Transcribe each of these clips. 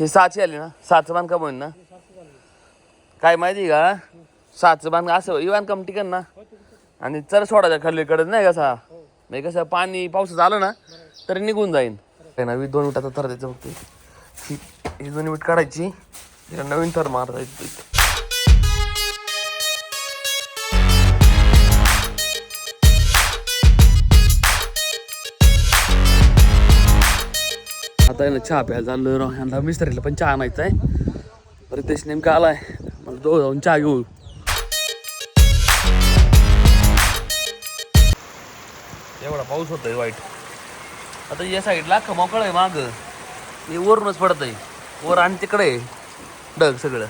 हे साची आली ना? सातचं बांधकाम होईल ना? काय माहिती का? सातचं बांधकाम असं ही बांधकाम टिकन ना? आणि चर सोडायच्या खालीकडे नाही कसा म्हणजे कसं पाणी पावसाचं आलं ना तरी निघून जाईन. काय ना दोन मिनिटाचा थर द्यायचं फक्त. ही ही दोन मिनिट काढायची. नवीन थर मारता येतो. आता आहे ना चहा प्यायला चाललो ह्यांना मिस्त्रीला पण चहा आणायचा आहे. रितेश नेमका आलाय. मग दो जाऊन चहा घेऊ. एवढा पाऊस होतोय वाईट. आता या साईडला खमाकळ आहे माग. हे वरूनच पडत आहे वर आणि तिकडे डग सगळं.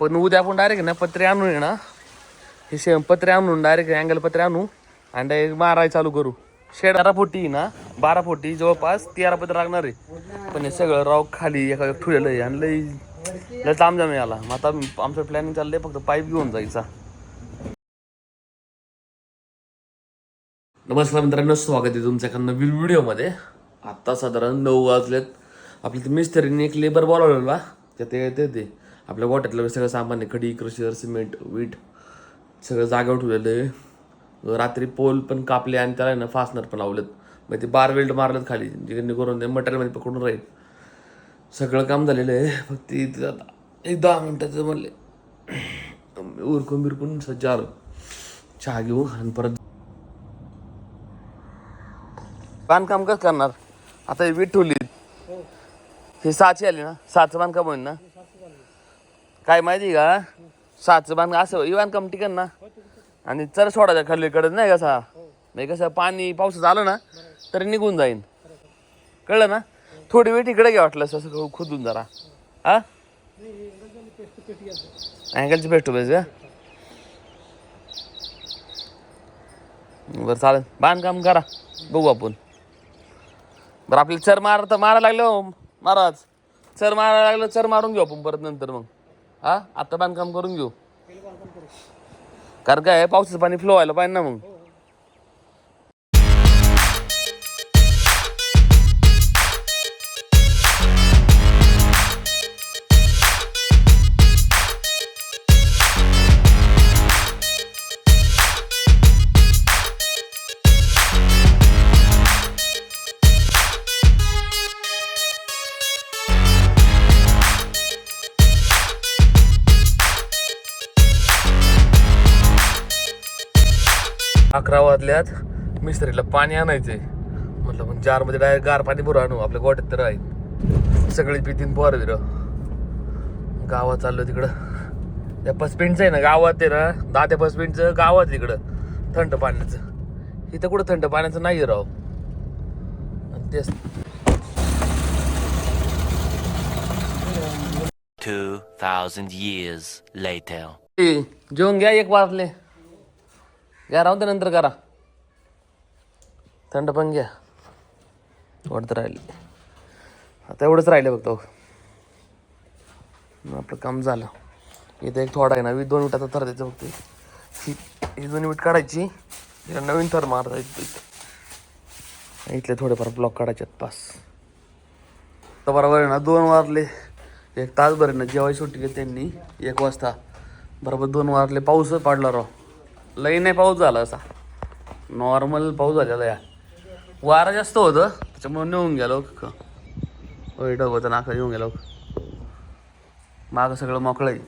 पण उद्या आपण डायरेक्ट ना पत्रे आणून ये ना हे शे पत्रे आणून डायरेक्ट अँगल पत्रे आणू. आणि डायरेक्ट माराय चालू करू. शेडारा फुटी ना बारा फोटी जवळपास तेरा पत्र लागणार आहे. पण हे सगळं राव खाली एका ठुलेलं आहे आणि लई लय तामजाम आहे आला. मग आता आमचं प्लॅनिंग चाललंय फक्त पाईप घेऊन जायचा. नमस्कार मित्रांनो स्वागत आहे तुमच्या एका नवीन व्हिडिओमध्ये. आत्ता साधारण नऊ वाजलेत. आपल्या ते मिस्त्रीने एक लेबर बोलावलेला. त्या ते येते ते. आपल्या गोट्यातलं सगळं सामान आहे. खडी क्रशर सिमेंट वीट सगळं जागेवर ठेवलेलं आहे. रात्री पोल पण कापले आणि त्याला ना फासनर पण लावलेत. मग ते बार वेल्ड मारलं खाली. जेणेकरून ते मटेरियलमध्ये पकडून राहील. सगळं काम झालेलं आहे. फक्त इथं एक दहा मिनटाचं म्हणले उरकून बिरकून सज्ज आलो. चहा घेऊ आणि परत बांधकाम कसं करणार? आता हे वीट ठेवली. हे साची आली ना? सहाचं बांधकाम होईल ना? काय माहिती का? सहाचं बांधकाम असं ही बांधकाम टिकन ना? आणि चर खाली खालीकडे नाही का सहा म्हणजे कसं पाणी पाऊस झालं ना तरी निघून जाईन. कळलं ना? थोडी वेळ तिकडे घ्या वाटलं असं खोदून खुदून जरा. हा? अँगलची भेटू पाहिजे बरं चालेल. बांधकाम करा. बघू आपण. बरं आपल्याला चर मार तर मारा लागलं हो महाराज. चर मारायला लागलं चर मारून घेऊ आपण परत नंतर मग. हा? आता बांधकाम करून घेऊ. कारण काय पावसाचं पाणी फ्लो व्हायला पाहिजे ना मग. अकरा वाजल्यात मिस्त्रीला पाणी आणायचंय. म्हटलं मग जारमध्ये डायरेक्ट गार पाणी भरू आणू आपल्या गोट्यात तर आहे सगळी पितीन पोरं बिर. गावात चाललो तिकडं. त्या पसपिंडचं आहे ना गावात आहे ना दहा त्या पसपिंडचं गावात तिकडं थंड पाण्याचं. इथं कुठं थंड पाण्याचं नाही आहे राव तेच. 2,000 years later. जेवून घ्या एक वाजले. घ्या राहू दे नंतर करा. थंड पण घ्या. वाटत राहिले. आता एवढंच राहिलं फक्त मग आपलं काम झालं. इथं एक थोडा आहे ना वीस दोन मिनिटाचा थर द्यायचं फक्त ही ही दोन मिनिट काढायची. इथं नवीन थर मारता येतो इथं इथले थोडेफार ब्लॉक काढायचे आहेत पास. तर बरोबर आहे ना दोन वारले एक तासभर आहे ना जेव्हाही सुट्टी घेत त्यांनी. एक वाजता. बरोबर दोन वारले पाऊस पडला राव. लई नाही पाऊस झाला असा. नॉर्मल पाऊस झालेला या. वारा जास्त होतं त्याच्यामुळे नेऊन गेलो होय होतं नाका येऊन गेलो मागं सगळं मोकळं आहे.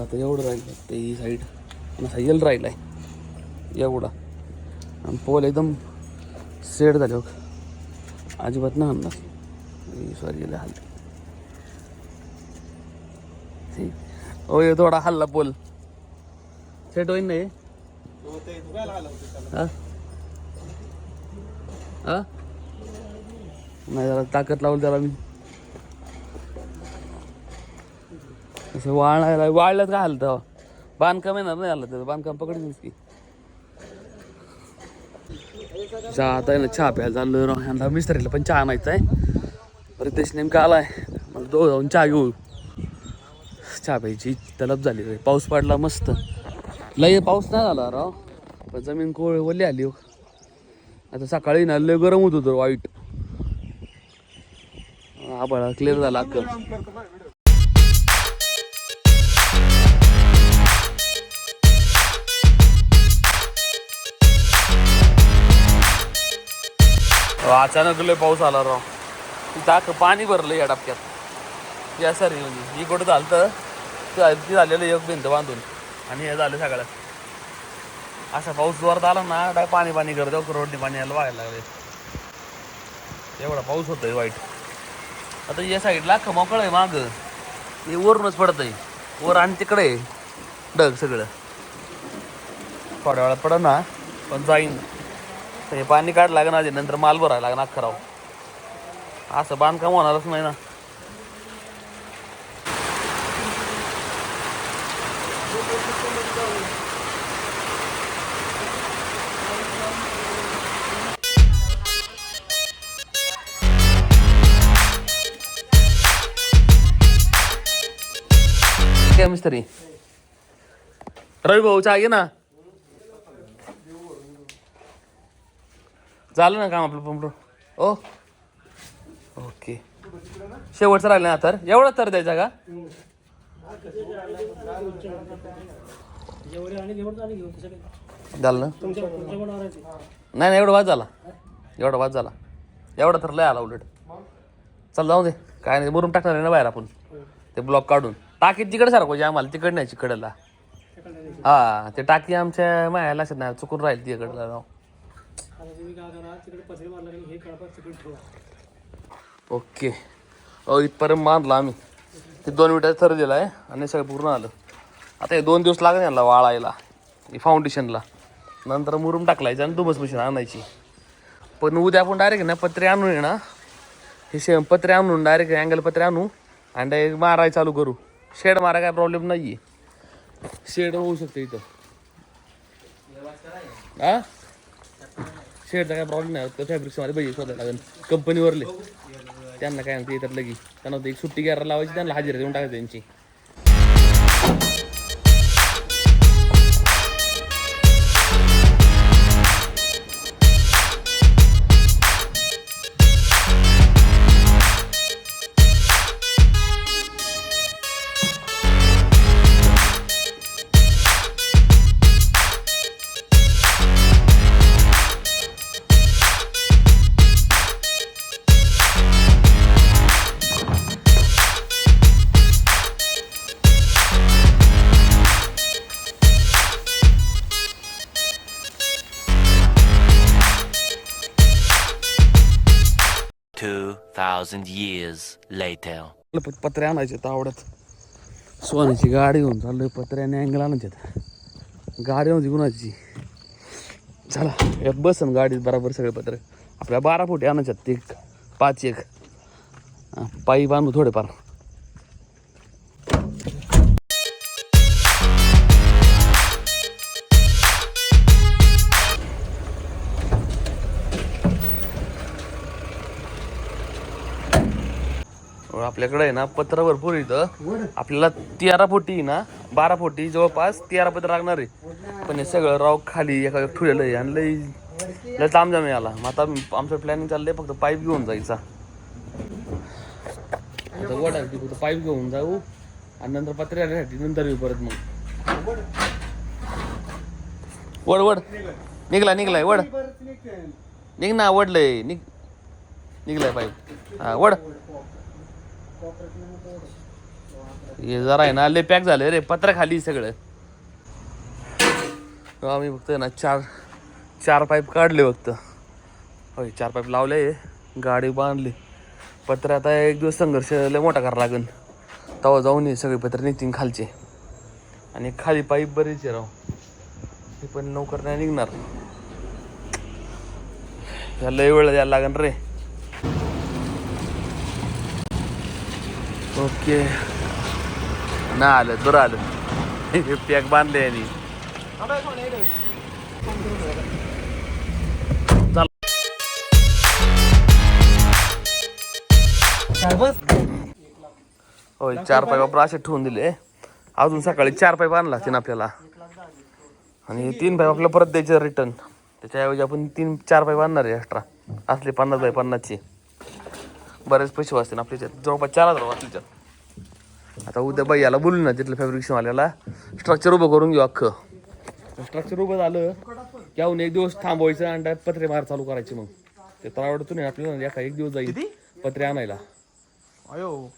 आता एवढं राहिलं ते ही साईड असा राहिला आहे एवढा. आणि पोल एकदम सेट झाले बघ. अजिबात ना अंदाज सॉरी गेले हल्ले. होय थोडा हल्ला पोल. सेट होईन नाही हा? हा? नाही जरा ताकद लावली त्याला मी. असं वाळायला वाळल्यात काय हाल तेव्हा बांधकाम येणार नाही आलं त्याचं. बांधकाम पकडलीच की चहा आता ना चहा प्यायला चाललोय. राव ह्यांना मिस्त्रीला पण चहा आणायचा आहे. रितेश नेमका आलाय. मग दो जाऊन चहा घेऊ. चहा प्यायची तलब झाली रे. पाऊस पडला मस्त. लय पाऊस नाही झाला राव. पण जमीन कोळ ओली आली हो. आता सकाळी ना लय गरम होत होतं वाईट. आबाळा क्लिअर झाला अक्कल अहो, अचानक लय पाऊस आला राव. तिथं अख्खं पाणी भरलं या डबक्यात. या सर म्हणजे इकडं कुठं झालं तर ती झालेलं एक भिंत बांधून. आणि हे झालं सगळं. असा पाऊस जोरात आला ना डाय पाणी पाणी करतो रोडने पाणी यायला व्हायला लागले. एवढा पाऊस होतोय वाईट. आता या साईडला अख्खं मोकळं आहे माग. हे वरूनच पडत आहे वर आणि तिकडे डग सगळं. थोड्या वेळात पडत ना पण जाईन. हे पाणी काढ लागणार नंतर माल भरायला लागेल अख्खा राव. असं बांधकाम होणारच नाही ना. काय मिस्त्री? रवी भाऊ चहा ना? झालं ना काम आपलं पंप ओ? ओके. शेवटचं राहिलं ना तर? एवढा तर द्यायचा का? झालं ना? नाही नाही एवढं वाद झाला. एवढा वाद झाला. एवढा तर लय आला उलट. चल जाऊ दे. काय नाही मुरुम टाकणार आहे ना बाहेर आपण. ते ब्लॉक काढून. टाकीत तिकडे सारखं जे आम्हाला तिकडे न्यायची कडेला हा ते टाकी आमच्या मायाला असेल ना चुकून राहील तिकडला राव ओके. इथपर्यंत मारला आम्ही. ते दोन मिनिटात थर दिला आहे आणि सगळं पूर्ण आलं. आता हे दोन दिवस लागले याला वाळायला फाउंडेशनला नंतर मुरुम टाकलायचं आणि दुमस मशीन आणायची. पण उद्या आपण डायरेक्ट ना पत्रे आणून ये ना हे शे पत्रे आणून डायरेक्ट अँगल पत्रे आणू आणि डायरेक्ट माराय चालू करू. शेड मारा काय प्रॉब्लेम नाही आहे शेड होऊ शकते इथं. हा? शेडचा काय प्रॉब्लेम नाही. होत फॅब्रिक्समध्ये पाहिजे स्वतः लागेल. कंपनीवरले त्यांना काय म्हणते येतात लगी त्यांना एक सुट्टी घ्यायला लावायची त्यांना हजेरी देऊन टाकायची त्यांची. Thousand years later. पत्रे आणायचे आवडत सोन्याची गाडी घेऊन चाललोय पत्र्याने अँगल आणायचे गाडी होती कुणाची? चला यात बसन गाडीत बराबर सगळे पत्रे. आपल्या बारा फुटे आणायच्यात ते एक पाच एक. पायी बांधू थोडेफार. आपल्याकडे आहे ना पत्र भरपूर इथं. आपल्याला तेरा फुटी ना बारा फोटी जवळपास तेरा पत्र लागणार आहे. पण हे सगळं राव खाली एका ठुलेलं आहे आणि लई लय जामजाम आला मग आता आमचं प्लॅनिंग चाललंय फक्त पाईप घेऊन जायचा. आता वड फक्त पाईप घेऊन जाऊ आणि नंतर पत्रे आणण्यासाठी नंतर येऊ परत मग. वड वड. निघला निघलाय वड. निघ ना वडलंय निघ निघलाय पाईप. हा वड. हे जरा आहे ना लय पॅक झालं रे. पत्र खाली सगळं. आम्ही फक्त ना चार चार पाईप काढले फक्त. होय चार पाईप लावले. गाडी बांधली. पत्र आता एक दिवस संघर्ष लय मोठा करावा लागेल तेव्हा जाऊन ये सगळे पत्र निघतील खालचे. आणि खाली पाईप बरेच आहे राव. हे पण लवकर नाही निघणार. ह्या लय वेळ द्यायला लागेल रे. ओके. ना आलं बरं आलं. पॅक बांधले यांनी. होय चार पाईप असे ठेवून दिले. अजून सकाळी चार पाईप आणला लागतील आपल्याला. आणि तीन पाईप आपल्याला परत द्यायचे रिटर्न त्याच्याऐवजी आपण तीन चार पाईप आणणार आहे एक्स्ट्रा असले पन्नास बाय पन्नासची. बरेच पैसे वाचतील आपल्या याच्यात जवळपास चार हजार वाचतील त्याच्यात आता उद्या बाई याला बोलू ना तिथलं फॅब्रिकेशन वाल्याला स्ट्रक्चर उभं करून घेऊ अख्खं. स्ट्रक्चर उभं झालं आपण एक दिवस थांबवायचं आणि पत्रे मार चालू करायचे मग. ते तर आवडतो नाही आपल्याला एका एक दिवस जाईल पत्रे आणायला. अयो.